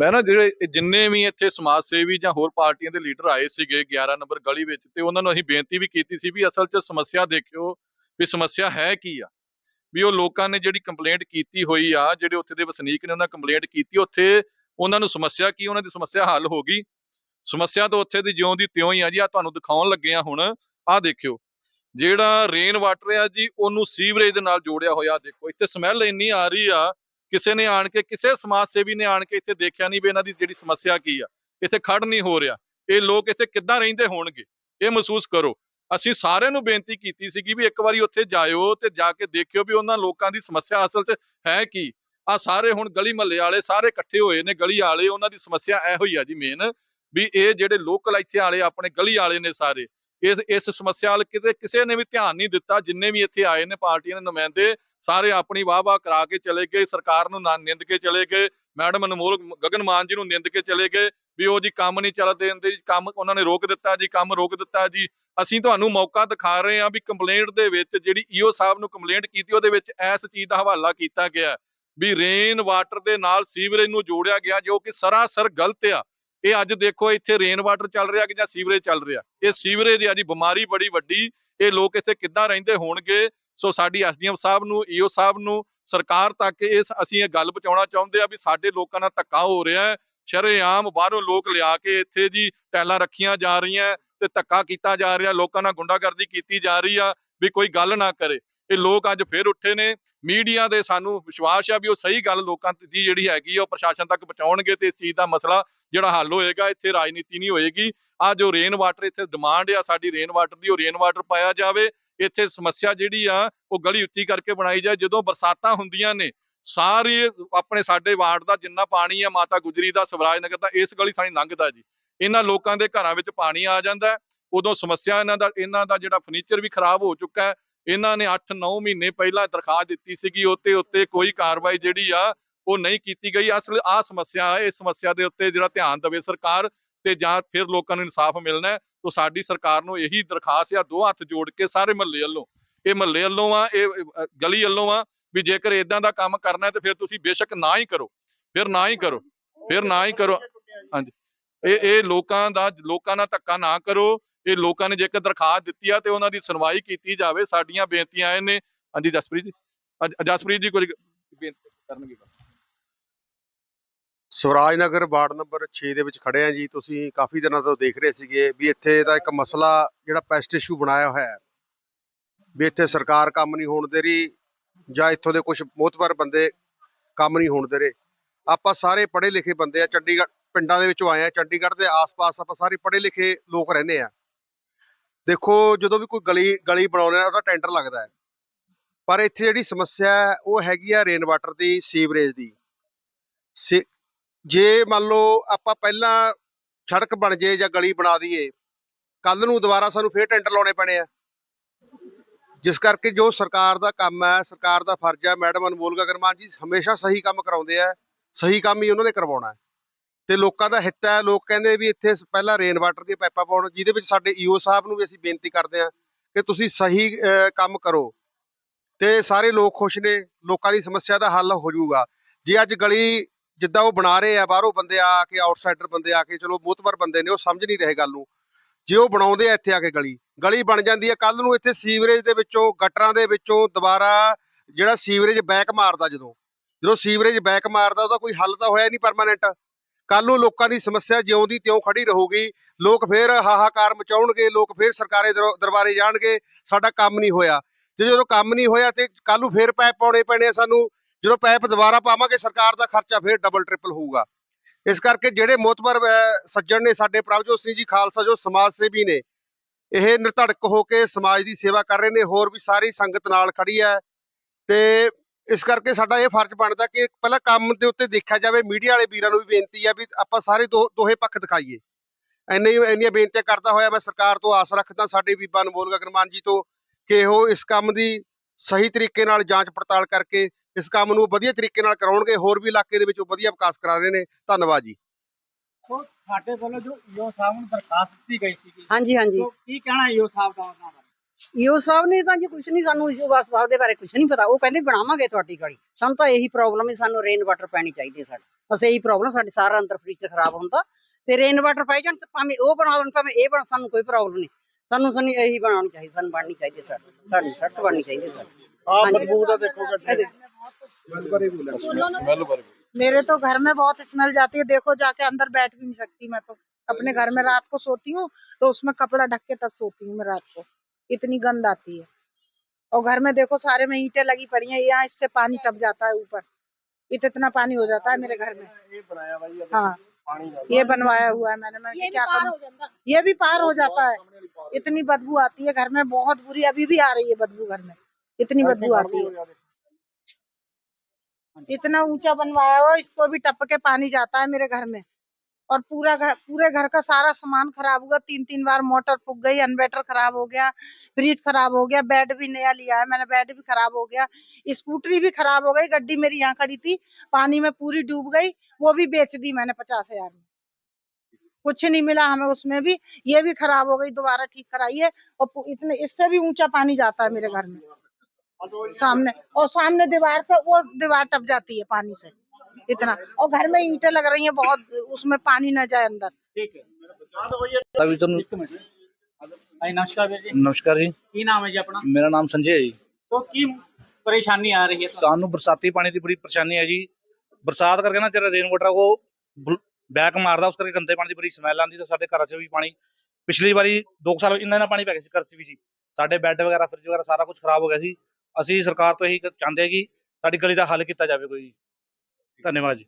ਮੈਂ ਨਾ ਜਿਹੜੇ ਜਿੰਨੇ ਵੀ ਇੱਥੇ ਸਮਾਜ ਸੇਵੀ ਜਾਂ ਹੋਰ ਪਾਰਟੀਆਂ ਦੇ ਲੀਡਰ ਆਏ ਸੀਗੇ 11 ਨੰਬਰ ਗਲੀ ਵਿੱਚ ਤੇ ਉਹਨਾਂ ਨੂੰ ਅਸੀਂ ਬੇਨਤੀ ਵੀ ਕੀਤੀ ਸੀ ਵੀ ਅਸਲ 'ਚ ਸਮੱਸਿਆ ਦੇਖਿਓ ਵੀ ਸਮੱਸਿਆ ਹੈ ਕੀ ਆ। ਵੀ ਉਹ ਲੋਕਾਂ ਨੇ ਜਿਹੜੀ ਕੰਪਲੇਂਟ ਕੀਤੀ ਹੋਈ ਆ, ਜਿਹੜੇ ਉੱਥੇ ਦੇ ਵਸਨੀਕ ਨੇ ਉਹਨਾਂ ਕੰਪਲੇਂਟ ਕੀਤੀ, ਉੱਥੇ ਉਹਨਾਂ ਨੂੰ ਸਮੱਸਿਆ ਕੀ, ਉਹਨਾਂ ਦੀ ਸਮੱਸਿਆ ਹੱਲ ਹੋ ਗਈ। ਸਮੱਸਿਆ ਤਾਂ ਉੱਥੇ ਦੀ ਜਿਉਂ ਦੀ ਤਿਉਂ ਹੀ ਆ ਜੀ ਆ ਤੁਹਾਨੂੰ ਦਿਖਾਉਣ ਲੱਗੇ ਆ ਹੁਣ, ਆਹ ਦੇਖਿਓ। ਜਿਹੜਾ ਰੇਨ ਵਾਟਰ ਆ ਜੀ, ਉਹਨੂੰ ਸੀਵਰੇਜ ਦੇ ਨਾਲ ਜੋੜਿਆ ਹੋਇਆ ਦੇਖੋ, ਇੱਥੇ ਸਮੈਲ ਇੰਨੀ ਆ ਰਹੀ ਆ ਕਿਸੇ ਨੇ ਆਣ ਕੇ, ਕਿਸੇ ਸਮਾਜ ਸੇਵੀ ਨੇ ਆਣ ਕੇ ਇੱਥੇ ਦੇਖਿਆ ਨਹੀਂ ਵੀ ਇਹਨਾਂ ਦੀ ਜਿਹੜੀ ਸਮੱਸਿਆ ਕੀ ਆ। ਇੱਥੇ ਖੜ ਨਹੀਂ ਹੋ ਰਿਹਾ। ਇਹ ਲੋਕ ਇੱਥੇ ਕਿੱਦਾਂ ਰਹਿੰਦੇ ਹੋਣਗੇ? ਇਹ ਮਹਿਸੂਸ ਕਰੋ। ਅਸੀਂ ਸਾਰਿਆਂ ਨੂੰ ਬੇਨਤੀ ਕੀਤੀ ਸੀਗੀ ਵੀ ਇੱਕ ਵਾਰੀ ਉੱਥੇ ਜਾਇਓ ਤੇ ਜਾ ਕੇ ਦੇਖਿਓ ਵੀ ਉਹਨਾਂ ਲੋਕਾਂ ਦੀ ਸਮੱਸਿਆ ਅਸਲ 'ਚ ਹੈ ਕੀ। ਆ ਸਾਰੇ ਹੁਣ ਗਲੀ ਮਹੱਲੇ ਵਾਲੇ ਸਾਰੇ ਇਕੱਠੇ ਹੋਏ ਨੇ, ਗਲੀ ਵਾਲੇ, ਉਹਨਾਂ ਦੀ ਸਮੱਸਿਆ ਇਹੋ ਹੋਈ ਆ ਜੀ ਮੇਨ ਵੀ ਇਹ ਜਿਹੜੇ ਲੋਕਲ ਇੱਥੇ ਵਾਲੇ ਆਪਣੇ ਗਲੀ ਵਾਲੇ ਨੇ ਸਾਰੇ, ਇਸ ਇਸ ਸਮੱਸਿਆ ਵੱਲ ਕਿਤੇ, ਕਿਸੇ ਨੇ ਵੀ ਧਿਆਨ ਨਹੀਂ ਦਿੱਤਾ, ਜਿੰਨੇ ਵੀ ਇੱਥੇ ਆਏ ਨੇ ਪਾਰਟੀਆਂ ਦੇ ਨੁਮਾਇੰਦੇ ਸਾਰੇ ਆਪਣੀ ਵਾਹ-ਵਾਹ ਕਰਾ ਕੇ ਚਲੇ ਗਏ, ਸਰਕਾਰ ਨੂੰ ਨਿੰਦ ਕੇ ਚਲੇ ਗਏ, ਮੈਡਮ ਅਨਮੋਲ ਗਗਨ ਮਾਨ ਜੀ ਨੂੰ ਨਿੰਦ ਕੇ ਚਲੇ ਗਏ ਵੀ ਉਹ ਜੀ ਕੰਮ ਨਹੀਂ ਚੱਲ ਦੇਂਦੇ ਜੀ ਕੰਮ ਉਹਨਾਂ ਨੇ ਰੋਕ ਦਿੱਤਾ ਜੀ, ਕੰਮ ਰੋਕ ਦਿੱਤਾ ਜੀ। ਅਸੀਂ ਤੁਹਾਨੂੰ ਮੌਕਾ ਦਿਖਾ ਰਹੇ ਹਾਂ ਵੀ ਕੰਪਲੇਂਟ ਦੇ ਵਿੱਚ ਜਿਹੜੀ ਈਓ ਸਾਹਿਬ ਨੂੰ ਕੰਪਲੇਂਟ ਕੀਤੀ, ਉਹਦੇ ਵਿੱਚ ਇਸ ਚੀਜ਼ ਦਾ ਹਵਾਲਾ ਕੀਤਾ ਗਿਆ। ਵੀ ਰੇਨ ਵਾਟਰ ਦੇ ਨਾਲ ਸੀਵਰੇਜ ਨੂੰ ਜੋੜਿਆ ਗਿਆ, ਜੋ ਕਿ ਸਰਾਸਰ ਗਲਤ ਆ। ਇਹ ਅੱਜ ਦੇਖੋ, ਇੱਥੇ ਰੇਨ ਵਾਟਰ ਚੱਲ ਰਿਹਾ ਕਿ ਜਾਂ ਸੀਵਰੇਜ ਚੱਲ ਰਿਹਾ? ਇਹ ਸੀਵਰੇਜ ਆ ਜੀ, ਬਿਮਾਰੀ ਬੜੀ ਵੱਡੀ, ਇਹ ਲੋਕ ਇੱਥੇ ਕਿੱਦਾਂ ਰਹਿੰਦੇ ਹੋਣਗੇ? ਸੋ ਸਾਡੀ ਐਸਡੀਐਮ ਸਾਹਿਬ ਨੂੰ, ਈਓ ਸਾਹਿਬ ਨੂੰ, ਸਰਕਾਰ ਤੱਕ ਇਸ ਅਸੀਂ ਇਹ ਗੱਲ ਪਹੁੰਚਾਉਣਾ ਚਾਹੁੰਦੇ ਆ ਵੀ ਸਾਡੇ ਲੋਕਾਂ ਨਾਲ ਧੱਕਾ ਹੋ ਰਿਹਾ ਹੈ। ਸ਼ਰੇਆਮ ਬਾਹਰੋਂ ਲੋਕ ਲਿਆ ਕੇ ਇੱਥੇ ਜੀ ਟੈਲਾਂ ਰੱਖੀਆਂ ਜਾ ਰਹੀਆਂ ਤੇ ਧੱਕਾ ਕੀਤਾ ਜਾ ਰਿਹਾ, ਲੋਕਾਂ ਨਾਲ ਗੁੰਡਾਗਰਦੀ ਕੀਤੀ ਜਾ ਰਹੀ ਆ ਵੀ ਕੋਈ ਗੱਲ ਨਾ ਕਰੇ। ਇਹ ਲੋਕ ਅੱਜ ਫੇਰ ਉੱਠੇ ਨੇ, ਮੀਡੀਆ ਦੇ ਸਾਨੂੰ ਵਿਸ਼ਵਾਸ ਆ ਵੀ ਉਹ ਸਹੀ ਗੱਲ ਲੋਕਾਂ ਦੀ ਜਿਹੜੀ ਹੈਗੀ ਆ ਉਹ ਪ੍ਰਸ਼ਾਸਨ ਤੱਕ ਪਹੁੰਚਾਉਣਗੇ ਤੇ ਇਸ ਚੀਜ਼ ਦਾ ਮਸਲਾ ਜਿਹੜਾ ਹੱਲ ਹੋਏਗਾ, ਇੱਥੇ ਰਾਜਨੀਤੀ ਨਹੀਂ ਹੋਏਗੀ। ਆ ਜੋ ਰੇਨ ਵਾਟਰ ਇੱਥੇ ਡਿਮਾਂਡ ਆ, ਸਾਡੀ ਰੇਨ ਵਾਟਰ ਦੀ ਉਹ ਰੇਨ ਵਾਟਰ ਪਾਇਆ ਜਾਵੇ। ਇੱਥੇ ਸਮੱਸਿਆ ਜਿਹੜੀ ਆ, ਉਹ ਗਲੀ ਉੱਚੀ ਕਰਕੇ ਬਣਾਈ ਜਾਏ। ਜਦੋਂ ਬਰਸਾਤਾਂ ਹੁੰਦੀਆਂ ਨੇ, ਸਾਰੇ ਆਪਣੇ ਸਾਡੇ ਵਾਰਡ ਦਾ ਜਿੰਨਾ ਪਾਣੀ ਆ, ਮਾਤਾ ਗੁਜਰੀ ਦਾ, ਸਵਰਾਜ ਨਗਰ ਦਾ, ਇਸ ਗਲੀ ਸਾਣੀ ਲੰਘਦਾ ਜੀ। ਇਹਨਾਂ ਲੋਕਾਂ ਦੇ ਘਰਾਂ ਵਿੱਚ ਪਾਣੀ ਆ ਜਾਂਦਾ। ਉਦੋਂ ਸਮੱਸਿਆ ਇਹਨਾਂ ਦਾ ਇਹਨਾਂ ਦਾ ਜਿਹੜਾ ਫਰਨੀਚਰ ਵੀ ਖਰਾਬ ਹੋ ਚੁੱਕਾ ਹੈ। ਇਹਨਾਂ ਨੇ 8-9 ਮਹੀਨੇ ਪਹਿਲਾਂ ਦਰਖਾਸਤ ਦਿੱਤੀ ਸੀਗੀ ਉੱਤੇ ਉੱਤੇ ਕੋਈ ਕਾਰਵਾਈ ਜਿਹੜੀ ਆ, ਉਹ ਨਹੀਂ ਕੀਤੀ ਗਈ। ਅਸਲ ਆ ਸਮੱਸਿਆ ਹੈ, ਇਸ ਸਮੱਸਿਆ ਦੇ ਉੱਤੇ ਜਿਹੜਾ ਧਿਆਨ ਦੇਵੇ ਸਰਕਾਰ ਤੇ ਜਾਂ ਫਿਰ ਲੋਕਾਂ ਨੂੰ ਇਨਸਾਫ ਮਿਲਣਾ ਤਾਂ ਸਾਡੀ ਸਰਕਾਰ ਨੂੰ ਇਹੀ ਦਰਖਾਸਤ ਆ, ਦੋ ਹੱਥ ਜੋੜ ਕੇ ਸਾਰੇ ਮਹੱਲੇ ਵੱਲੋਂ। ਇਹ ਮਹੱਲੇ ਵੱਲੋਂ ਆ, ਇਹ ਗਲੀ ਵੱਲੋਂ ਆ ਵੀ ਜੇਕਰ ਇਦਾਂ ਦਾ ਕੰਮ ਕਰਨਾ ਤੇ ਫਿਰ ਤੁਸੀਂ ਬੇਸ਼ੱਕ ਨਾ ਹੀ ਕਰੋ। ਫਿਰ ਨਾ ਹੀ ਕਰੋ। ਫਿਰ ਨਾ ਹੀ ਕਰੋ। ਹਾਂਜੀ। ਇਹ ਇਹ ਲੋਕਾਂ ਦਾ, ਲੋਕਾਂ ਨਾਲ ਧੱਕਾ ਨਾ ਕਰੋ। ਇਹ ਲੋਕਾਂ ਨੇ ਜੇਕਰ ਦਰਖਾਸਤ ਦਿੱਤੀ ਆ ਤੇ ਉਹਨਾਂ ਦੀ ਸੁਣਵਾਈ ਕੀਤੀ ਜਾਵੇ, ਸਾਡੀਆਂ ਬੇਨਤੀਆਂ ਆਏ ਨੇ ਹਾਂਜੀ ਜਸਪ੍ਰੀਤ ਜੀ। ਜਸਪ੍ਰੀਤ ਜੀ ਕੁਝ ਬੇਨਤੀ ਕਰਨਗੇ? ਸਵਰਾਜ ਨਗਰ ਵਾਰਡ ਨੰਬਰ 6 ਦੇ ਵਿੱਚ ਖੜੇ ਆ ਜੀ। ਤੁਸੀਂ ਕਾਫੀ ਦਿਨਾਂ ਤੋਂ ਦੇਖ ਰਹੇ ਸੀਗੇ ਵੀ ਇੱਥੇ ਦਾ ਇੱਕ ਮਸਲਾ ਜਿਹੜਾ ਪੈਸਟ ਇਸ਼ੂ ਬਣਾਇਆ ਹੋਇਆ ਹੈ। ਵੀ ਇੱਥੇ ਸਰਕਾਰ ਕੰਮ ਨਹੀਂ ਹੋਣ ਦੇ ਰਹੀ ਜਾਂ ਇੱਥੋਂ ਦੇ ਕੁਝ ਮੋਤਬਰ ਬੰਦੇ ਕੰਮ ਨਹੀਂ ਹੋਣ ਦੇ ਰਹੇ। ਆਪਾਂ ਸਾਰੇ ਪੜ੍ਹੇ ਲਿਖੇ ਬੰਦੇ ਆ ਚੰਡੀਗੜ੍ਹ ਪਿੰਡਾਂ ਦੇ ਵਿੱਚੋਂ ਆਏ ਆ ਚੰਡੀਗੜ੍ਹ ਦੇ ਆਸ-ਪਾਸ ਆਪਾਂ ਸਾਰੇ ਪੜ੍ਹੇ ਲਿਖੇ ਲੋਕ ਰਹਿੰਦੇ ਆ ਦੇਖੋ, ਜਦੋਂ ਵੀ ਕੋਈ ਗਲੀ ਗਲੀ ਬਣਾਉਣਾ ਉਹਦਾ ਟੈਂਡਰ ਲੱਗਦਾ ਹੈ। ਪਰ ਇੱਥੇ ਜਿਹੜੀ ਸਮੱਸਿਆ ਉਹ ਹੈਗੀ ਆ ਰੇਨ ਵਾਟਰ ਦੀ ਸੀਵਰੇਜ ਦੀ। ਸੀ- ਜੇ ਮੰਨ ਲਓ ਆਪਾਂ ਪਹਿਲਾਂ ਸੜਕ ਬਣ ਜੇ ਜਾਂ ਗਲੀ ਬਣਾ ਦਈਏ ਕੱਲ ਨੂੰ ਦੁਬਾਰਾ ਸਾਨੂੰ ਫੇਰ ਟੈਂਡਰ ਲਾਉਣੇ ਪੈਣੇ ਆ। ਜਿਸ ਕਰਕੇ ਜੋ ਸਰਕਾਰ ਦਾ ਕੰਮ ਹੈ, ਸਰਕਾਰ ਦਾ ਫਰਜ਼ ਹੈ, ਮੈਡਮ ਅਨਮੋਲ ਗਗਨਮਾਨ ਜੀ ਹਮੇਸ਼ਾ ਸਹੀ ਕੰਮ ਕਰਾਉਂਦੇ ਆ, ਸਹੀ ਕੰਮ ਹੀ ਉਹਨਾਂ ਨੇ ਕਰਵਾਉਣਾ ਤੇ ਲੋਕਾਂ ਦਾ ਹਿੱਤ ਹੈ, ਲੋਕ ਕਹਿੰਦੇ ਵੀ ਇੱਥੇ ਪਹਿਲਾਂ ਰੇਨ ਵਾਟਰ ਦੀਆਂ ਪਾਈਪਾਂ ਪਾਉਣ, ਜਿਹਦੇ ਵਿੱਚ ਸਾਡੇ ਈਓ ਸਾਹਿਬ ਨੂੰ ਵੀ ਅਸੀਂ ਬੇਨਤੀ ਕਰਦੇ ਹਾਂ ਕਿ ਤੁਸੀਂ ਸਹੀ ਕੰਮ ਕਰੋ। ਤੇ ਸਾਰੇ ਲੋਕ ਖੁਸ਼ ਨੇ, ਲੋਕਾਂ ਦੀ ਸਮੱਸਿਆ ਦਾ ਹੱਲ ਹੋ ਜਾਊਗਾ। ਜੇ ਅੱਜ ਗਲੀ ਜਿੱਦਾਂ ਉਹ ਬਣਾ ਰਹੇ ਆ, ਬਾਹਰੋਂ ਬੰਦੇ ਆ ਕੇ ਆਊਟਸਾਈਡਰ ਬੰਦੇ ਆ ਕੇ, ਚਲੋ ਮੋਤਬਰ ਬੰਦੇ ਨੇ, ਉਹ ਸਮਝ ਨਹੀਂ ਰਹੇ ਗੱਲ ਨੂੰ। ਜੇ ਉਹ ਬਣਾਉਂਦੇ ਆ ਇੱਥੇ ਆ ਕੇ ਗਲੀ ਗਲੀ ਬਣ ਜਾਂਦੀ ਹੈ ਕੱਲ ਨੂੰ ਇੱਥੇ ਸੀਵਰੇਜ ਦੇ ਵਿੱਚੋਂ, ਗਟਰਾਂ ਦੇ ਵਿੱਚੋਂ ਦੁਬਾਰਾ ਜਿਹੜਾ ਸੀਵਰੇਜ ਬੈਕ ਮਾਰਦਾ ਜਦੋਂ ਜਦੋਂ ਸੀਵਰੇਜ ਬੈਕ ਮਾਰਦਾ, ਉਹਦਾ ਕੋਈ ਹੱਲ ਤਾਂ ਹੋਇਆ ਨਹੀਂ ਪਰਮਾਨੈਂਟ ਕੱਲ ਨੂੰ ਲੋਕਾਂ ਦੀ ਸਮੱਸਿਆ ਜਿਉਂਦੀ ਤਿਉਂ ਖੜੀ ਰਹੂਗੀ, ਲੋਕ ਫੇਰ ਹਾਹਾਕਾਰ ਮਚਾਉਣਗੇ, ਲੋਕ ਫੇਰ ਸਰਕਾਰੇ ਦਰ- ਦਰਬਾਰੇ ਜਾਣਗੇ, ਸਾਡਾ ਕੰਮ ਨਹੀਂ ਹੋਇਆ। ਤੇ ਜਦੋਂ ਕੰਮ ਨਹੀਂ ਹੋਇਆ ਤੇ ਕੱਲ ਨੂੰ ਫੇਰ ਪੈਪ ਪਾਉਣੇ ਪੈਣੇ ਆ ਸਾਨੂੰ। ਜਦੋਂ ਪੈਪ ਦੁਬਾਰਾ ਪਾਵਾਂਗੇ, ਸਰਕਾਰ ਦਾ ਖਰਚਾ ਫੇਰ ਡਬਲ ਟ੍ਰਿਪਲ ਹੋਊਗਾ। ਇਸ ਕਰਕੇ ਜਿਹੜੇ ਮੋਤਬਰ ਸੱਜਣ ਨੇ ਸਾਡੇ ਪ੍ਰਭਜੋਤ ਸਿੰਘ ਜੀ, ਖਾਲਸਾ ਜੋ ਸਮਾਜ ਸੇਵੀ ਨੇ, ਇਹ ਨਿਰਧੜਕ ਹੋ ਕੇ ਸਮਾਜ ਦੀ ਸੇਵਾ ਕਰ ਰਹੇ ਨੇ, ਹੋਰ ਵੀ ਸਾਰੀ ਸੰਗਤ ਨਾਲ ਖੜੀ ਹੈ। ਤੇ ਇਸ ਕਰਕੇ ਸਾਡਾ ਇਹ ਫਰਜ਼ ਬਣਦਾ ਕਿ ਪਹਿਲਾਂ ਕੰਮ ਦੇ ਉੱਤੇ ਦੇਖਿਆ ਜਾਵੇ, ਮੀਡੀਆ ਵਾਲੇ ਵੀਰਾਂ ਨੂੰ ਵੀ ਬੇਨਤੀ ਹੈ ਵੀ ਆਪਾਂ ਸਾਰੇ ਦੋ, ਦੋਹੇ ਪੱਖ ਦਿਖਾਈਏ। ਇੰਨੇ ਇੰਨੀਆਂ ਬੇਨਤੀਆਂ ਕਰਦਾ ਹੋਇਆ ਮੈਂ ਸਰਕਾਰ ਤੋਂ ਆਸ ਰੱਖਦਾ, ਸਾਡੇ ਬੀਬਾ ਅਨਮੋਲ ਗਗਨਮਾਨ ਜੀ ਤੋਂ, ਕਿ ਉਹ ਇਸ ਕੰਮ ਦੀ ਸਹੀ ਤਰੀਕੇ ਨਾਲ ਜਾਂਚ ਪੜਤਾਲ ਕਰਕੇ ਇਸ ਕੰਮ ਨੂੰ ਵਧੀਆ ਤਰੀਕੇ ਨਾਲ ਕਰਾਉਣਗੇ ਹੋਰ ਵੀ ਇਲਾਕੇ ਦੇ ਵਿੱਚ ਉਹ ਵਧੀਆ ਵਿਕਾਸ ਕਰਾ ਰਹੇ ਨੇ। ਧੰਨਵਾਦ ਜੀ। ਸਾਡੇ ਵੱਲੋਂ ਜੋ ਈਓ ਸਾਹਿਬ ਨੂੰ ਦਰਖਾਸਤ ਦਿੱਤੀ ਗਈ ਸੀਗੀ ਹਾਂਜੀ ਹਾਂਜੀ। ਤੋਂ ਕੀ ਕਹਿਣਾ ਈਓ ਸਾਹਿਬ ਦਾ ਉਹਨਾਂ ਬਾਰੇ? ਈਓ ਸਾਹਿਬ ਨੇ ਤਾਂ ਜੀ ਕੁਝ ਨਹੀਂ ਸਾਨੂੰ ਇਸ ਵਾਸ ਸਾਹਿਬ ਦੇ ਬਾਰੇ ਕੁਝ ਨਹੀਂ ਪਤਾ। ਉਹ ਕਹਿੰਦੇ ਬਣਾਵਾਂਗੇ ਤੁਹਾਡੀ ਗਲੀ ਸਾਨੂੰ ਤਾਂ ਇਹੀ ਪ੍ਰੋਬਲਮ ਹੈ ਸਾਨੂੰ ਰੇਨ ਵਾਟਰ ਪੈਣੀ ਚਾਹੀਦੀ ਹੈ ਸਾਡੇ। ਬਸ ਇਹੀ ਪ੍ਰੋਬਲਮ ਸਾਡੇ ਸਾਰਾ ਅੰਦਰ ਫ੍ਰਿਜ ਖਰਾਬ ਹੁੰਦਾ। ਤੇ ਰੇਨ ਵਾਟਰ ਪਾਈ ਜਾਣ ਤੇ ਭਾਵੇਂ ਉਹ ਬਣਾ ਲੈਣ ਭਾਵੇਂ ਇਹ ਬਣ ਸਾਨੂੰ ਕੋਈ ਪ੍ਰੋਬਲਮ ਨਹੀਂ। ਸਾਨੂੰ ਸਾਨੂੰ ਇਹੀ ਬਣਾਉਣੀ ਚਾਹੀਦੀ ਸਾਨੂੰ ਬਣਨੀ ਚਾਹੀਦੀ ਸਾਡੀ ਸਾਡੀ ਸੜਕ ਬਣਨੀ ਚਾਹੀਦੀ ਸਾਡੀ। ਹਾਂਜੀ। ਬਦਬੂ ਦਾ ਦੇਖੋ ਗੱਡੇ। मेरे तो घर में बहुत स्मेल जाती है। देखो जाके अंदर बैठ भी नहीं सकती मैं तो। अपने घर में रात को सोती हूँ तो उसमें कपड़ा ढक के तब सोती हूँ मैं रात को। इतनी गंद आती है। और घर में देखो सारे में ईटे लगी पड़ी है। यहाँ इससे पानी टप जाता है ऊपर। इत इतना पानी हो जाता है मेरे घर में। हाँ। ये बनवाया हुआ है मैंने। मैं क्या करूँ? ये भी पार हो जाता है। इतनी बदबू आती है घर में। बहुत बुरी अभी भी आ रही है बदबू घर में। इतनी बदबू आती है। इतना ऊँचा बनवाया हुआ इसको भी टप के पानी जाता है मेरे घर में। और पूरा घर, पूरे घर का सारा सामान खराब हुआ तीन तीन बार मोटर फूक गई, इन्वर्टर खराब हो गया, फ्रिज खराब हो गया, बेड भी नया लिया है मैंने, बेड भी खराब हो गया, स्कूटरी भी खराब हो गई, गड्डी मेरी यहाँ खड़ी थी, पानी में पूरी डूब गई, वो भी बेच दी मैंने पचास हज़ार में। कुछ नहीं मिला हमें उसमें भी, ये भी खराब हो गई, दोबारा ठीक कराई है और इतने, इससे भी ऊँचा पानी जाता है मेरे घर में। सामने और सामने दीवार से वो दीवार टप जाती है पानी से इतना और घर में ईंटें लग रही हैं बहुत उसमें पानी न जाए अंदर ਅਭੀ ਤੁਹਾਨੂੰ ਇੱਕ ਮਿੰਟ ਹਾਂਜੀ ਨਮਸਕਾਰ ਵੀਰ ਜੀ ਨਮਸਕਾਰ ਜੀ ਕੀ ਨਾਮ ਹੈ ਜੀ ਆਪਣਾ ਮੇਰਾ ਨਾਮ ਸੰਜੇ ਹੈ ਜੀ ਸੋ ਕੀ ਪਰੇਸ਼ਾਨੀ ਆ ਰਹੀ ਹੈ ਤੁਹਾਨੂੰ? ਸਾਨੂੰ ਬਰਸਾਤੀ ਪਾਣੀ ਦੀ ਬੜੀ ਪਰੇਸ਼ਾਨੀ ਹੈ ਜੀ ਬਰਸਾਤ ਕਰਕੇ ਨਾ ਜਿਹੜਾ ਰੇਨ ਵਾਟਰ ਉਹ ਬੈਕ ਮਾਰਦਾ ਉਸ ਕਰਕੇ ਗੰਦੇ ਪਾਣੀ ਦੀ ਬੜੀ ਸਮੈਲ ਆਉਂਦੀ ਤੇ ਸਾਡੇ ਘਰਾਂ 'ਚ ਵੀ ਪਾਣੀ ਪਿਛਲੀ ਵਾਰੀ 2 ਸਾਲ ਇੰਨਾ ਇੰਨਾ ਪਾਣੀ ਪੈ ਗਿਆ ਸੀ ਘਰ 'ਚ ਵੀ ਜੀ ਸਾਡੇ ਬੈੱਡ ਵਗੈਰਾ ਫਰਿੱਜ ਵਗੈਰਾ ਸਾਰਾ ਕੁਝ ਖਰਾਬ ਹੋ ਗਿਆ ਸੀ ਅਸੀਂ ਸਰਕਾਰ ਤੋਂ ਇਹੀ ਚਾਹੁੰਦੇ ਹਾਂ ਕਿ ਸਾਡੀ ਗਲੀ ਦਾ ਹੱਲ ਕੀਤਾ ਜਾਵੇ ਕੋਈ। ਧੰਨਵਾਦ ਜੀ।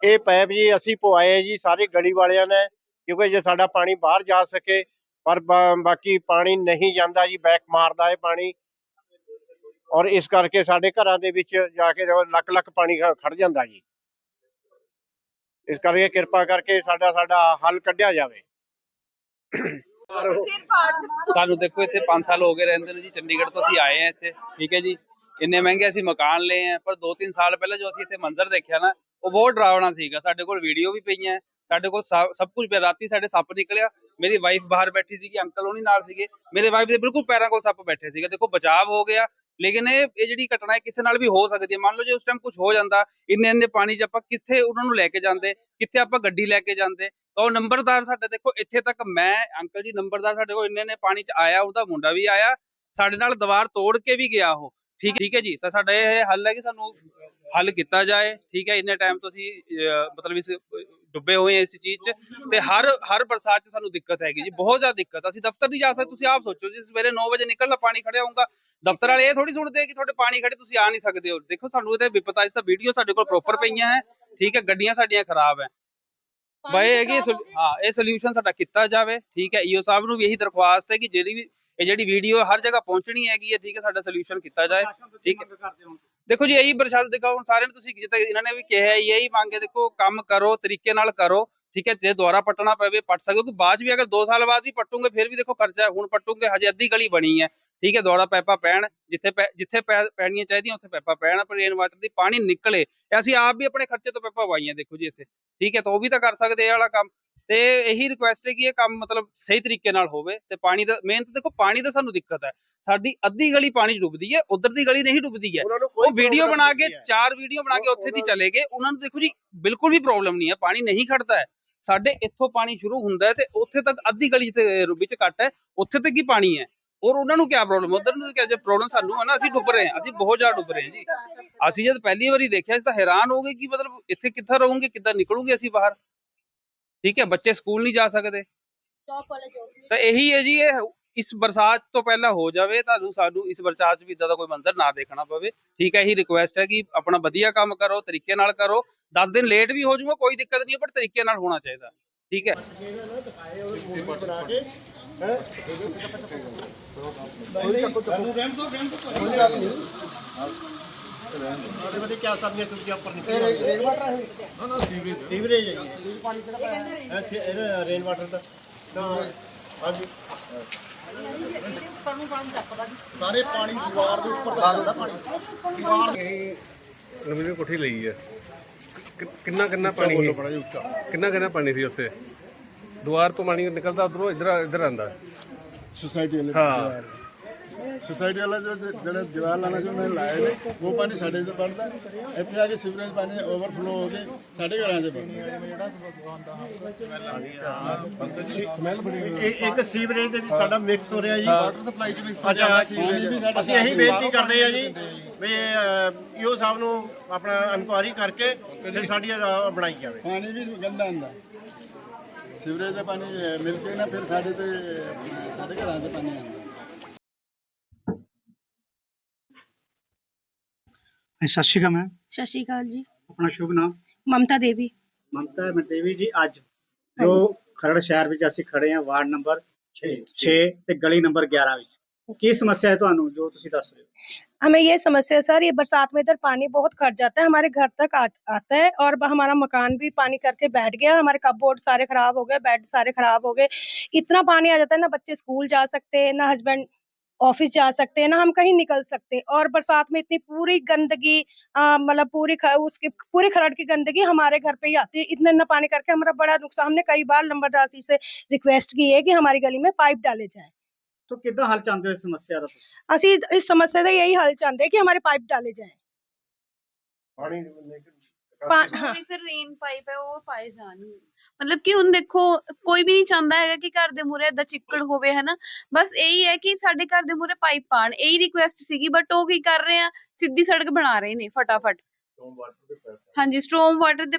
ਇਹ ਪੈਪ ਜੀ ਅਸੀਂ ਪਵਾਏ ਜੀ, ਸਾਰੇ ਗਲੀ ਵਾਲਿਆਂ ਨੇ, ਕਿਉਂਕਿ ਜੇ ਸਾਡਾ ਪਾਣੀ ਬਾਹਰ ਜਾ ਸਕੇ, ਪਰ ਬਾਕੀ ਪਾਣੀ ਨਹੀਂ ਜਾਂਦਾ ਜੀ, ਬੈਕ ਮਾਰਦਾ ਹੈ ਪਾਣੀ। ਔਰ ਇਸ ਕਰਕੇ ਸਾਡੇ ਘਰਾਂ ਦੇ ਵਿੱਚ ਜਾ ਕੇ ਲੱਖ ਲੱਖ ਪਾਣੀ ਖੜ ਜਾਂਦਾ ਜੀ। ਇਸ ਕਰਕੇ ਕਿਰਪਾ ਕਰਕੇ ਸਾਡਾ ਸਾਡਾ ਹੱਲ ਕੱਢਿਆ ਜਾਵੇ। ਸਾਨੂੰ ਦੇਖੋ ਇੱਥੇ 5 ਸਾਲ ਹੋ ਗਏ ਰਹਿੰਦੇ ਨੂੰ ਜੀ ਚੰਡੀਗੜ੍ਹ ਤੋਂ ਅਸੀਂ ਆਏ ਆ ਇੱਥੇ ਠੀਕ ਹੈ ਜੀ। ਇੰਨੇ ਮਹਿੰਗੇ ਅਸੀਂ ਮਕਾਨ ਲਏ ਆ ਪਰ 2-3 ਸਾਲ ਪਹਿਲਾਂ ਜੋ ਅਸੀਂ ਇੱਥੇ ਮੰਜ਼ਰ ਦੇਖਿਆ ਨਾ ਉਹ ਬਹੁਤ ਡਰਾਵਣਾ ਸੀਗਾ। ਸਾਡੇ ਕੋਲ ਵੀਡੀਓ ਵੀ ਪਈਆਂ ਸਾਡੇ ਕੋਲ ਸਭ ਕੁਝ ਪਿਆ। ਰਾਤੀ ਸਾਡੇ ਸੱਪ ਨਿਕਲਿਆ ਮੇਰੀ ਵਾਈਫ ਬਾਹਰ ਬੈਠੀ ਸੀਗੀ ਅੰਕਲ ਉਹਨੀ ਨਾਲ ਸੀਗੇ। ਮੇਰੇ ਵਾਈਫ ਦੇ ਬਿਲਕੁਲ ਪੈਰਾਂ ਕੋਲ ਸੱਪ ਬੈਠੇ ਸੀਗੇ। ਦੇਖੋ ਬਚਾਅ ਹੋ ਗਿਆ ਲੇਕਿਨ ਇਹ ਇਹ ਜਿਹੜੀ ਘਟਨਾ ਹੈ ਕਿਸੇ ਨਾਲ ਵੀ ਹੋ ਸਕਦੀ ਹੈ। ਮੰਨ ਲਓ ਜੇ ਉਸ ਟਾਈਮ ਕੁਝ ਹੋ ਜਾਂਦਾ, ਇੰਨੇ ਇੰਨੇ ਪਾਣੀ 'ਚ ਆਪਾਂ ਕਿੱਥੇ ਉਹਨਾਂ ਨੂੰ ਲੈ ਕੇ ਜਾਂਦੇ, ਕਿੱਥੇ ਆਪਾਂ ਗੱਡੀ ਲੈ ਕੇ ਜਾਂਦੇ, ਤਾਂ ਉਹ ਨੰਬਰਦਾਰ ਸਾਡੇ, ਦੇਖੋ ਇੱਥੇ ਤੱਕ ਮੈਂ, ਅੰਕਲ ਜੀ ਨੰਬਰਦਾਰ ਸਾਡੇ ਕੋਲ ਇੰਨੇ ਇੰਨੇ ਪਾਣੀ 'ਚ ਆਇਆ, ਉਹਦਾ ਮੁੰਡਾ ਵੀ ਆਇਆ, ਸਾਡੇ ਨਾਲ ਦੀਵਾਰ ਤੋੜ ਕੇ ਵੀ ਗਿਆ ਉਹ। ਠੀਕ ਠੀਕ ਹੈ ਜੀ। ਤਾਂ ਸਾਡਾ ਇਹ ਹੱਲ ਹੈ ਕਿ ਸਾਨੂੰ ਹੱਲ ਕੀਤਾ ਜਾਏ। ਠੀਕ ਹੈ ਇੰਨੇ ਟਾਈਮ ਤੋਂ ਅਸੀਂ ਮਤਲਬ ਇਸ ਡੁੱਬੇ ਹੋਏ ਇਸ ਚੀਜ਼ 'ਚ ਤੇ ਹਰ ਹਰ ਬਰਸਾਤ 'ਚ ਸਾਨੂੰ ਦਿੱਕਤ ਹੈਗੀ ਜੀ। ਬਹੁਤ ਜ਼ਿਆਦਾ ਦਿੱਕਤ। ਅਸੀਂ ਦਫ਼ਤਰ ਨਹੀਂ ਜਾ ਸਕਦੇ। ਤੁਸੀਂ ਆਪ ਸੋਚੋ ਜੀ ਸਵੇਰੇ 9 ਵਜੇ ਨਿਕਲਣਾ ਪਾਣੀ ਖੜਿਆ ਹੋਊਗਾ। ਦਫ਼ਤਰ ਵਾਲੇ ਇਹ ਥੋੜੀ ਸੁਣਦੇ ਕਿ ਤੁਹਾਡੇ ਪਾਣੀ ਖੜੇ ਤੁਸੀਂ ਆ ਨਹੀਂ ਸਕਦੇ ਹੋ। ਦੇਖੋ ਸਾਨੂੰ ਇਹਦੇ ਵਿਪਤਾ ਇਸ ਦਾ ਵੀਡੀਓ ਸਾਡੇ ਕੋਲ ਪ੍ਰੋਪਰ ਪਈਆਂ ਹੈ। ਠੀਕ ਹੈ ਗੱਡੀਆਂ ਸਾਡੀਆਂ ਖਰਾਬ ਹੈ। ਬਾਈ ਹੈਗੀ ਹਾਂ ਇਹ ਸੋਲੂਸ਼ਨ ਸਾਡਾ ਕੀਤਾ ਜਾਵੇ। ਠੀਕ ਹੈ ਈਓ ਸਾਹਿਬ ਨੂੰ ਵੀ ਇਹੀ ਦਰਖਾਸਤ ਹੈ ਕਿ ਜਿਹੜੀ ਵੀ ਇਹ ਜਿਹੜੀ ਵੀਡੀਓ ਹਰ ਜਗ੍ਹਾ ਪਹੁੰਚਣੀ ਹੈਗੀ ਹੈ ਠੀਕ ਹੈ ਸਾਡਾ ਸੋਲੂਸ਼ਨ ਕੀਤਾ ਜਾਏ ਠੀਕ ਹੈ ਦੇਖੋ ਜੀ ਇਹੀ ਪ੍ਰਸ਼ਾਦ ਦੇਖੋ ਹੁਣ ਸਾਰਿਆਂ ਨੂੰ ਤੁਸੀਂ ਜਿੱਦਾਂ ਇਹਨਾਂ ਨੇ ਵੀ ਕਿਹਾ ਹੈ ਇਹੀ ਮੰਗੇ ਦੇਖੋ ਕੰਮ ਕਰੋ ਤਰੀਕੇ ਨਾਲ ਕਰੋ ਠੀਕ ਹੈ ਜੇ ਦੁਬਾਰਾ ਪੱਟਣਾ ਪਵੇ ਪੱਟ ਸਕਦੇ ਕਿ ਬਾਅਦ ਵੀ ਅਗਰ 2 ਸਾਲ ਬਾਅਦ ਵੀ ਪੱਟੂਗੇ ਫਿਰ ਵੀ ਦੇਖੋ ਖਰਚਾ। ਹੁਣ ਪੱਟੂਗੇ ਹਜੇ ਅੱਧੀ ਗਲੀ ਬਣੀ ਹੈ ਠੀਕ ਹੈ ਦੁਬਾਰਾ ਪੈਪਾ ਪੈਣ ਜਿੱਥੇ ਜਿੱਥੇ ਪੈਣੀਆਂ ਚਾਹੀਦੀਆਂ ਉੱਥੇ ਪੈਪਾ ਪੈਣ ਪਰ ਰੇਨ ਵਾਟਰ ਦੀ ਪਾਣੀ ਨਿਕਲੇ ਅਸੀਂ ਆਪ ਵੀ ਆਪਣੇ ਖਰਚੇ ਤੋਂ ਪੈਪਾ ਵਾਈਆਂ ਦੇਖੋ ਜੀ ਇੱਥੇ ਠੀਕ ਹੈ ਤਾਂ ਉਹ ਵੀ ਤਾਂ ਕਰ ਸਕਦੇ ਇਹ ਵਾਲਾ ਕੰਮ ਤੇ ਇਹੀ ਰਿਕੁਐਸਟ ਹੈ ਕਿ ਇਹ ਕੰਮ ਮਤਲਬ ਸਹੀ ਤਰੀਕੇ ਨਾਲ ਹੋਵੇ ਤੇ ਪਾਣੀ ਦਾ ਮੇਨ ਤਾਂ ਦੇਖੋ ਪਾਣੀ ਦਾ ਸਾਨੂੰ ਦਿੱਕਤ ਹੈ। ਸਾਡੀ ਅੱਧੀ ਗਲੀ ਪਾਣੀ 'ਚ ਡੁੱਬਦੀ ਹੈ ਉਧਰ ਦੀ ਗਲੀ ਨਹੀਂ ਡੁੱਬਦੀ ਹੈ। ਉਹ ਵੀਡੀਓ ਬਣਾ ਕੇ। ਚਾਰ ਵੀਡੀਓ ਬਣਾ ਕੇ ਉੱਥੇ ਦੀ ਚਲੇ ਗਏ ਉਹਨਾਂ ਨੂੰ ਦੇਖੋ ਜੀ ਬਿਲਕੁਲ ਵੀ ਪ੍ਰੋਬਲਮ ਨਹੀਂ ਹੈ ਪਾਣੀ ਨਹੀਂ ਖੜਦਾ ਹੈ। ਸਾਡੇ ਇੱਥੋਂ ਪਾਣੀ ਸ਼ੁਰੂ ਹੁੰਦਾ ਹੈ ਤੇ ਉੱਥੇ ਤੱਕ ਅੱਧੀ ਗਲੀ ਤੇ ਵਿੱਚ ਘੱਟ ਹੈ ਉੱਥੇ ਤੱਕ ਹੀ ਪਾਣੀ ਹੈ। ਔਰ ਉਹਨਾਂ ਨੂੰ ਕੀ ਪ੍ਰੋਬਲਮ ਉਧਰ ਨੂੰ ਕਿਆ ਜੇ ਪ੍ਰੋਬਲਮ ਸਾਨੂੰ ਹੈ ਨਾ ਅਸੀਂ ਡੁੱਬ ਰਹੇ ਹਾਂ ਅਸੀਂ ਬਹੁਤ ਜ਼ਿਆਦਾ ਡੁੱਬ ਰਹੇ ਹਾਂ ਜੀ। ਅਸੀਂ ਜਦ ਪਹਿਲੀ ਵਾਰੀ ਦੇਖਿਆ ਅਸੀਂ ਤਾਂ ਹੈਰਾਨ ਹੋ ਗਏ ਕਿ ਮਤਲਬ ਇੱਥੇ ਕਿੱਥੇ ਰਹੋਗੇ ਕਿੱਦਾਂ ਨਿਕਲੂਗੇ ਅਸੀਂ ਬਾਹਰ। ਠੀਕ ਹੈ ਬੱਚੇ ਸਕੂਲ ਨਹੀਂ ਜਾ ਸਕਦੇ। ਤਾਂ ਇਹੀ ਹੈ ਜੀ ਇਹ ਇਸ ਬਰਸਾਤ ਤੋਂ ਪਹਿਲਾਂ ਹੋ ਜਾਵੇ ਤੁਹਾਨੂੰ ਸਾਨੂੰ ਇਸ ਬਰਸਾਤ 'ਚ ਵੀ ਇਦਾਂ ਦਾ ਕੋਈ ਮੰਜ਼ਰ ਨਾ ਦੇਖਣਾ ਪਵੇ। ਠੀਕ ਹੈ ਇਹੀ ਰਿਕੁਐਸਟ ਹੈ ਕਿ ਆਪਣਾ ਵਧੀਆ ਕੰਮ ਕਰੋ ਤਰੀਕੇ ਨਾਲ ਕਰੋ। 10 ਦਿਨ ਲੇਟ ਵੀ ਹੋ ਜਾਊਗਾ ਕੋਈ ਦਿੱਕਤ ਨਹੀਂ ਹੈ ਪਰ ਤਰੀਕੇ ਨਾਲ ਹੋਣਾ ਚਾਹੀਦਾ। ਠੀਕ ਹੈ। ਉਹਦੇ ਕੋਠੀ ਲਈ ਹੈ। ਕਿੰਨਾ ਕਿੰਨਾ ਕਿੰਨਾ ਕਿੰਨਾ ਪਾਣੀ ਸੀ ਉੱਥੇ? ਦੁਆਰ ਤੋਂ ਪਾਣੀ ਨਿਕਲਦਾ ਉਧਰੋਂ ਇਧਰ ਇਧਰ ਆਂਦਾ ਸੋਸਾਇਟੀ ਵਾਲੇ ਹਾਂ। ਸੁਸਾਇਟੀ ਵਾਲਾ ਜਿਹੜਾ ਜਵਾਰ ਲਾਣਾ ਸੀ ਉਹਨੇ ਲਾਏ ਨੇ ਉਹ ਪਾਣੀ ਸਾਡੇ ਤੇ ਵੜਦਾ ਇੱਥੇ ਆ ਕੇ ਸੀਵਰੇਜ ਪਾਣੀ ਓਵਰਫਲੋ ਹੋ ਕੇ ਸਾਡੇ ਘਰਾਂ 'ਚ ਵੜਦਾ ਇੱਕ ਸੀਵਰੇਜ ਦੇ ਵਿੱਚ ਸਾਡਾ ਮਿਕਸ ਹੋ ਰਿਹਾ ਜੀ। ਵਾਟਰ ਸਪਲਾਈ 'ਚ ਵੀ ਸਾਡਾ ਅਸੀਂ ਇਹੀ ਬੇਨਤੀ ਕਰਦੇ ਆ ਜੀ। ਵੀ ਈਓ ਸਾਹਿਬ ਨੂੰ ਆਪਣਾ ਇਨਕੁਆਰੀ ਕਰਕੇ ਫਿਰ ਸਾਡੀ ਬਣਾਈ ਜਾਵੇ। ਪਾਣੀ ਵੀ ਗੰਦਾ ਆਂਦਾ ਸੀਵਰੇਜ ਦਾ ਪਾਣੀ ਮਿਲ ਕੇ ਨਾ ਫਿਰ ਸਾਡੇ ਤੇ ਸਾਡੇ ਘਰਾਂ 'ਚ ਪਾਣੀ ਆਉਂਦਾ। ਸਤਿ ਸ਼੍ਰੀ ਅਕਾਲ ਮੈਮ ਸਤਿ ਸ਼੍ਰੀ ਅਕਾਲ ਜੀ ਆਪਣਾ ਸ਼ੁਭ ਨਾਮ ਮਮਤਾ ਦੇਵੀ ਮਮਤਾ ਦੇਵੀ ਜੀ ਅੱਜ ਜੋ ਖਰੜ ਸ਼ਹਿਰ ਵਿੱਚ ਅਸੀਂ ਖੜੇ ਹਾਂ ਵਾਰਡ ਨੰਬਰ 6 6 ਤੇ ਗਲੀ ਨੰਬਰ 11 ਵਿੱਚ ਕੀ ਸਮੱਸਿਆ ਹੈ ਤੁਹਾਨੂੰ ਜੋ ਤੁਸੀਂ ਦੱਸ ਰਹੇ ਹੋ हमें ये समस्या है सर ये बरसात में इधर पानी बहुत खर्च जाता है हमारे घर तक आ, आता है और ब- हमारा मकान भी पानी करके बैठ गया हमारे कपबोर्ड सारे खराब हो गए बेड सारे खराब हो गए इतना पानी आ जाता है ना बच्चे स्कूल जा सकते हैं ना हस्बैंड ऑफिस जा सकते हैं ना हम कहीं निकल सकते और बरसात में इतनी पूरी गंदगी अ, मतलब पूरी ख, उसकी पूरी खरड़ की गंदगी हमारे घर पे ही आती है इतना इतना पानी करके हमारा बड़ा नुकसान हमने कई बार लंबरदासी से रिक्वेस्ट की है कि हमारी गली में पाइप डाले जाए तो कितना हल चाहते हो इस समस्या का ਅਸੀਂ ਇਸ ਸਮੱਸਿਆ ਦਾ ਯਹੀ ਹੱਲ ਚਾਹੁੰਦੇ ਕਿ हमारे पाइप डाले जाएं ਪਾ- ਹਾਂ ਜਿਹੜੇ ਫਿਰ ਰੇਨ ਪਾਈਪ ਹੈ ਉਹ ਪਾਏ ਜਾਣ ਮਤਲਬ ਕਿ ਹੁਣ ਦੇਖੋ ਕੋਈ ਵੀ ਨਹੀਂ ਚਾਹੁੰਦਾ ਹੈਗਾ ਕਿ ਘਰ ਦੇ ਮੂਹਰੇ ਏਦਾਂ ਚਿੱਕੜ ਹੋਵੇ ਹਨਾ? ਬਸ ਇਹੀ ਹੈ ਕਿ ਸਾਡੇ ਘਰ ਦੇ ਮੂਹਰੇ ਪਾਈਪ ਪਾਣ ਇਹੀ ਰਿਕੁਐਸਟ ਸੀਗੀ ਬਟ ਉਹ ਕੀ ਕਰ ਰਹੇ ਆ? ਸਿੱਧੀ ਸੜਕ ਬਣਾ ਰਹੇ ਨੇ ਫਟਾਫਟ। ਹਾਂਜੀ ਸਟ੍ਰੋਮ ਵਾਟਰ ਦੇ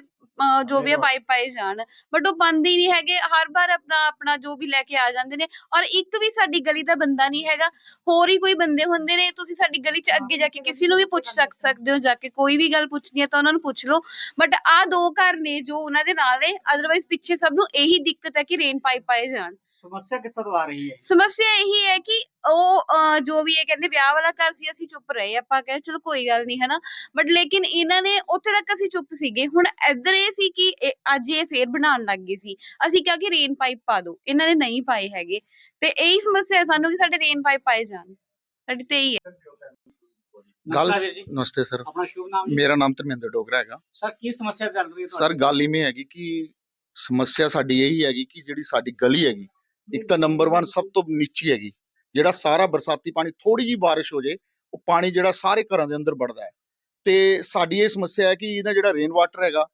ਜੋ ਵੀ ਹੈ ਪਾਈਪ ਪਾਏ ਜਾਣ। ਬਟ ਉਹ ਬੰਦ ਹੀ ਨਹੀਂ ਹੈਗੇ। ਹਰ ਵਾਰ ਆਪਣਾ ਆਪਣਾ ਜੋ ਵੀ ਲੈ ਕੇ ਆ ਜਾਂਦੇ ਨੇ। ਔਰ ਇੱਕ ਵੀ ਸਾਡੀ ਗਲੀ ਦਾ ਬੰਦਾ ਨਹੀਂ ਹੈਗਾ। ਹੋਰ ਹੀ ਕੋਈ ਬੰਦੇ ਹੁੰਦੇ ਨੇ। ਤੁਸੀਂ ਸਾਡੀ ਗਲੀ 'ਚ ਅੱਗੇ ਜਾ ਕੇ ਕਿਸੇ ਨੂੰ ਵੀ ਪੁੱਛ ਸਕ ਸਕਦੇ ਹੋ। ਜਾ ਕੇ ਕੋਈ ਵੀ ਗੱਲ ਪੁੱਛਣੀ ਹੈ ਤਾਂ ਉਹਨਾਂ ਨੂੰ ਪੁੱਛ ਲਓ। ਬਟ ਆ ਦੋ ਘਰ ਨੇ ਜੋ ਉਹਨਾਂ ਦੇ ਨਾਲ ਨੇ। ਅਦਰਵਾਈਜ਼ ਪਿੱਛੇ ਸਭ ਨੂੰ ਇਹੀ ਦਿੱਕਤ ਹੈ ਕਿ ਰੇਨ ਪਾਈਪ ਪਾਏ ਜਾਣ। ਸਮੱਸਿਆ ਕਿੱਥੋਂ ਤੋਂ ਆ ਰਹੀ ਹੈ? ਸਮੱਸਿਆ ਇਹੀ ਹੈ ਕਿ ਉਹ ਅਹ, ਜੋ ਵੀ ਇਹ ਕਹਿੰਦੇ ਵਿਆਹ ਵਾਲਾ ਘਰ ਸੀ ਅਸੀਂ ਚੁੱਪ ਰਹੇ। ਆਪਾਂ ਕਹੇ ਚਲੋ ਕੋਈ ਗੱਲ ਨਹੀਂ ਹਨਾ? ਬਟ ਲੇਕਿਨ ਇਹਨਾਂ ਨੇ ਉੱਥੇ ਤੱਕ ਅਸੀਂ ਚੁੱਪ ਸੀਗੇ। ਹੁਣ ਇੱਧਰ ਇਹ ਸੀ ਕਿ ਇਹ- ਅੱਜ ਇਹ ਫੇਰ ਬਣਾਉਣ ਲੱਗ ਗਏ ਸੀ। ਅਸੀਂ ਕਿਹਾ ਕਿ ਰੇਨ ਪਾਈਪ ਪਾ ਦਿਓ। ਇਹਨਾਂ ਨੇ ਨਹੀਂ ਪਾਏ ਹੈਗੇ। ਤੇ ਇਹੀ ਸਮੱਸਿਆ ਹੈ ਸਾਨੂੰ ਕਿ ਸਾਡੇ ਰੇਨ ਪਾਈਪ ਪਾਏ ਜਾਣ। ਸਾਡੀ ਤੇ ਇਹੀ ਹੈ। ਗੱਲ ਨਮਸਕਾਰ ਜੀ। ਨਮਸਤੇ ਸਰ। ਆਪਣਾ ਸ਼ੁਭ ਨਾਮ ਜੀ। ਮੇਰਾ ਨਾਮ ਧਰਮਿੰਦਰ ਡੋਗਰਾ ਹੈਗਾ। ਸਰ ਕੀ ਸਮੱਸਿਆ ਚੱਲ ਰਹੀ ਹੈ ਸਰ ਤੁਹਾਡੀ? ਗੱਲ ਇਵੇਂ ਹੈਗੀ ਕਿ ਸਮੱਸਿਆ ਸਾਡੀ ਇਹੀ ਹੈਗੀ ਕਿ ਜਿਹੜੀ ਸਾਡੀ ਗਲੀ ਹੈਗੀ ਇੱਕ ਤਾਂ ਨੰਬਰ 1 ਸਭ ਤੋਂ ਨੀਚੀ ਹੈਗੀ, ਜਿਹੜਾ ਸਾਰਾ ਬਰਸਾਤੀ ਪਾਣੀ ਥੋੜੀ ਜੀ ਬਾਰਿਸ਼ ਹੋ ਜੇ, ਉਹ ਪਾਣੀ ਜਿਹੜਾ ਸਾਰੇ ਘਰਾਂ ਦੇ ਅੰਦਰ ਵੜਦਾ ਹੈ। ਤੇ ਸਾਡੀ ਇਹ ਸਮੱਸਿਆ ਹੈ ਕਿ ਇਹਨਾਂ ਜਿਹੜਾ ਰੇਨ ਵਾਟਰ ਹੈਗਾ,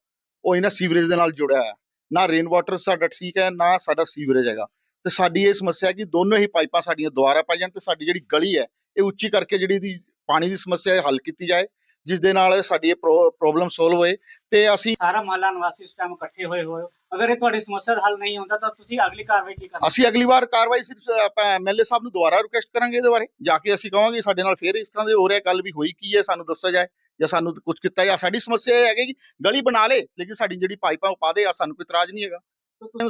ਉਹ ਇਹਨਾਂ ਸੀਵਰੇਜ ਦੇ ਨਾਲ ਜੁੜਿਆ ਹੈ। ਨਾ ਰੇਨ ਵਾਟਰ ਸਾਡਾ ਠੀਕ ਹੈ, ਨਾ ਸਾਡਾ ਸੀਵਰੇਜ ਹੈਗਾ। ਤੇ ਸਾਡੀ ਇਹ ਸਮੱਸਿਆ ਹੈ ਕਿ ਦੋਨੋਂ ਹੀ ਪਾਈਪਾਂ ਸਾਡੀਆਂ ਦੁਆਰਾ ਪਾਈ ਜਾਣ ਤੇ ਸਾਡੀ ਜਿਹੜੀ ਗਲੀ ਹੈ, ਇਹ ਉੱਚੀ ਕਰਕੇ ਜਿਹੜੀ ਦੀ ਪਾਣੀ ਦੀ ਸਮੱਸਿਆ ਹੈ ਹੱਲ ਕੀਤੀ ਜਾਏ। ਜਿਸ ਦੇ ਨਾਲ ਸਾਡੀ ਇਹ ਪ੍ਰੋਬਲਮ ਸੋਲਵ ਹੋਏ ਤੇ ਅਸੀਂ ਸਾਰਾ ਮਹੱਲਾ ਨਿਵਾਸੀ ਇਸ ਟਾਈਮ ਇਕੱਠੇ ਹੋਏ ਹੋਏ ਅਗਰ ਇਹ ਤੁਹਾਡੀ ਸਮੱਸਿਆ ਦਾ ਹੱਲ ਨਹੀਂ ਹੁੰਦਾ ਤਾਂ ਤੁਸੀਂ ਅਗਲੀ ਕਾਰਵਾਈ ਕੀ ਕਰੋਗੇ? ਅਸੀਂ ਅਗਲੀ ਵਾਰ ਕਾਰਵਾਈ ਸਿਰਫ ਆਪਾਂ ਐਮਐਲਏ ਸਾਹਿਬ ਨੂੰ ਦੁਬਾਰਾ ਰਿਕੁਐਸਟ ਕਰਾਂਗੇ ਇਹਦੇ ਬਾਰੇ। ਜਾ ਕੇ ਅਸੀਂ ਕਹਾਂਗੇ ਸਾਡੇ ਨਾਲ ਫੇਰ ਇਸ ਤਰ੍ਹਾਂ ਦੇ ਹੋ ਰਿਹਾ ਕੱਲ ਵੀ ਹੋਈ ਕੀ ਹੈ ਸਾਨੂੰ ਦੱਸਿਆ ਜਾਏ ਜਾਂ ਸਾਨੂੰ ਕੁਝ ਕੀਤਾ ਜਾਂ ਸਾਡੀ ਸਮੱਸਿਆ ਇਹ ਹੈਗੀ ਕਿ ਗਲੀ ਬਣਾ ਲੇ ਲੇਕਿਨ ਸਾਡੀ ਜਿਹੜੀ ਪਾਈਪਾਂ ਉਹ ਪਾ ਦੇ ਆ ਸਾਨੂੰ ਕੋਈ ਇਤਰਾਜ਼ ਨਹੀਂ ਹੈਗਾ।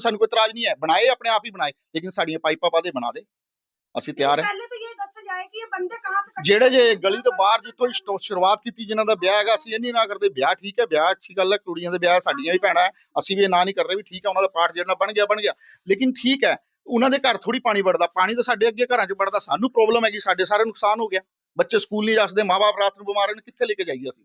ਸਾਨੂੰ ਕੋਈ ਇਤਰਾਜ਼ ਨਹੀਂ ਹੈ। ਬਣਾਏ ਆਪਣੇ ਆਪ ਹੀ ਬਣਾਏ ਲੇਕਿਨ ਸਾਡੀਆਂ ਪਾਈਪਾਂ ਪਾ ਦੇ ਬਣਾ ਦੇ। ਅਸੀਂ ਤਿਆਰ ਹਾਂ। ਜਿਹੜੇ ਜੇ ਗਲੀ ਤੋਂ ਬਾਹਰ ਜਿੱਥੋਂ ਹੀ ਸ਼ੁਰੂਆਤ ਕੀਤੀ ਜਿਨ੍ਹਾਂ ਦਾ ਵਿਆਹ ਹੈਗਾ ਅਸੀਂ ਇਹ ਨਹੀਂ ਨਾ ਕਰਦੇ ਵਿਆਹ ਠੀਕ ਹੈ ਵਿਆਹ ਅੱਛੀ ਗੱਲ ਹੈ ਕੁੜੀਆਂ ਦੇ ਵਿਆਹ ਸਾਡੀਆਂ ਵੀ ਭੈਣਾਂ ਅਸੀਂ ਵੀ ਇਹ ਨਾ ਨਹੀਂ ਕਰ ਰਹੇ ਵੀ ਠੀਕ ਹੈ ਉਹਨਾਂ ਦਾ ਪਾਠ ਜਿਹੜਾ ਬਣ ਗਿਆ ਬਣ ਗਿਆ। ਲੇਕਿਨ ਠੀਕ ਹੈ ਉਹਨਾਂ ਦੇ ਘਰ ਥੋੜੀ ਪਾਣੀ ਵੜਦਾ ਪਾਣੀ ਤਾਂ ਸਾਡੇ ਅੱਗੇ ਘਰਾਂ 'ਚ ਵੜਦਾ ਸਾਨੂੰ ਪ੍ਰੋਬਲਮ ਹੈਗੀ ਸਾਡੇ ਸਾਰੇ ਨੁਕਸਾਨ ਹੋ ਗਿਆ। ਬੱਚੇ ਸਕੂਲ ਨਹੀਂ ਜਾਂਦੇ ਮਾਪੇ ਰਾਤ ਨੂੰ ਬਿਮਾਰ ਨੇ ਕਿੱਥੇ ਲੈ ਕੇ ਜਾਈਏ ਅਸੀਂ?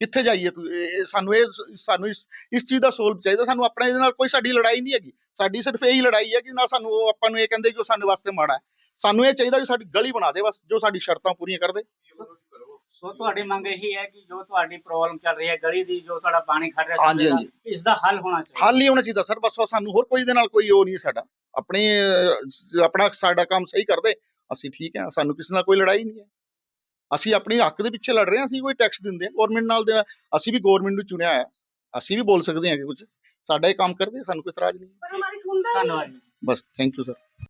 ਕਿੱਥੇ ਜਾਈਏ ਤੂੰ- ਸਾਨੂੰ ਇਹ ਸਾਨੂੰ ਇਸ ਇਸ ਚੀਜ਼ ਦਾ ਸੋਲਵ ਚਾਹੀਦਾ ਸਾਨੂੰ ਆਪਣੇ ਇਹਦੇ ਨਾਲ ਕੋਈ ਸਾਡੀ ਲੜਾਈ ਨਹੀਂ ਹੈਗੀ। ਸਾਡੀ ਸਿਰਫ ਇਹੀ ਲੜਾਈ ਹੈ ਕਿ ਨਾ ਸਾਨੂੰ ਉਹ ਆਪਾਂ ਨੂੰ ਇਹ ਕਹਿੰਦੇ ਕਿ ਉਹ ਸਾਡੇ ਵਾਸਤੇ ਮਾੜਾ ਹੈ। ਸਾਨੂੰ ਇਹ ਚਾਹੀਦਾ ਕਿ ਸਾਡੀ ਗਲੀ ਬਣਾ ਦੇ ਬਸ ਜੋ ਸਾਡੀ ਸ਼ਰਤਾਂ ਪੂਰੀਆਂ ਕਰ ਸੋ ਤੁਹਾਡੀ ਮੰਗ ਇਹੀ ਹੈ ਕਿ ਜੋ ਤੁਹਾਡੀ ਪ੍ਰੋਬਲਮ ਚੱਲ ਰਹੀ ਹੈ ਗਲੀ ਦੀ ਜੋ ਤੁਹਾਡਾ ਪਾਣੀ ਖੜ ਰਿਹਾ ਹਾਂਜੀ, ਇਸ ਦਾ ਹੱਲ ਹੋਣਾ ਚਾਹੀਦਾ। ਹੱਲ ਹੀ ਹੋਣਾ ਚਾਹੀਦਾ ਸਰ। ਬਸ ਬਸ ਸਾਨੂੰ ਹੋਰ ਕੋਈ ਦੇ ਨਾਲ ਕੋਈ ਉਹ ਨਹੀਂ ਸਾਡਾ। ਆਪਣੇ ਆਪਣਾ ਸਾਡਾ ਕੰਮ ਸਹੀ ਕਰਦੇ ਅਸੀਂ ਠੀਕ ਹੈ ਸਾਨੂੰ ਕਿਸੇ ਨਾਲ ਕੋਈ ਲੜਾਈ ਨਹੀਂ ਹੈ। ਅਸੀਂ ਆਪਣੇ ਹੱਕ ਦੇ ਪਿੱਛੇ ਲੜ ਰਹੇ ਹਾਂ ਅਸੀਂ ਕੋਈ ਟੈਕਸ ਦਿੰਦੇ ਹਾਂ। ਗਵਰਨਮੈਂਟ ਨਾਲ ਦੇ ਅਸੀਂ ਵੀ ਗਵਰਨਮੈਂਟ ਨੂੰ ਚੁਣਿਆ ਹੈ। ਅਸੀਂ ਵੀ ਬੋਲ ਸਕਦੇ ਹਾਂ ਕਿ ਕੁਝ ਸਾਡਾ ਇਹ ਕੰਮ ਕਰਦੇ ਸਾਨੂੰ ਕੋਈ ਇਤਰਾਜ਼ ਨਹੀਂ ਪਰ ਹਮਾਰੀ ਸੁਣਦਾ ਨਹੀਂ। ਧੰਨਵਾਦ ਬਸ ਥੈਂਕ ਯੂ ਸਰ